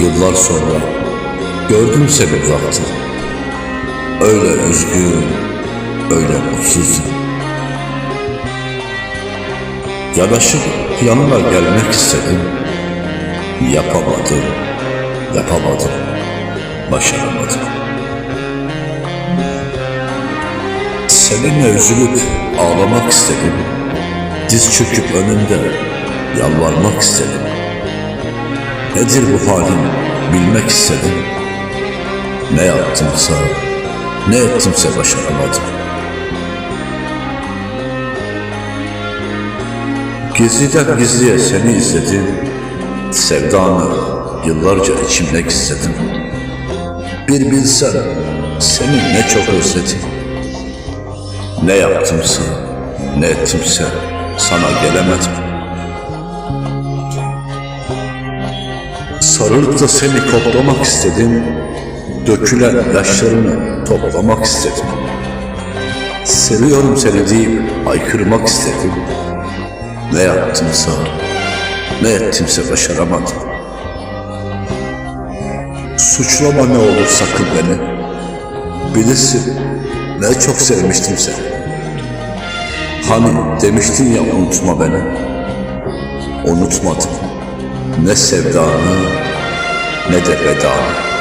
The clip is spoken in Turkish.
Yıllar sonra gördüm seni uzaktı. Öyle üzgün, öyle mutsuzdun. Yanaşıp yanına gelmek istedim. Yapamadım, yapamadım, başaramadım. Seninle üzülüp ağlamak istedim. Diz çöküp önünde yalvarmak istedim. Nedir bu halim bilmek istedim. Ne yaptımsa, ne ettimse başaramadım. Gizliden gizliye seni izledim. Sevdanı yıllarca içimde gizledim. Bir bilsen seni ne çok özledim. Ne yaptımsa, ne ettimse sana gelemedim. Sarılıp da seni koklamak istedim. Dökülen yaşlarını toplamak istedim. Seviyorum seni deyip aykırmak istedim. Ne yaptımsa, ne ettimse başaramadım. Suçlama ne olur sakın beni. Bilirsin ne çok sevmiştim seni. Hani demiştin ya unutma beni. Unutmadım. Ne sevdanı ne de vedanı.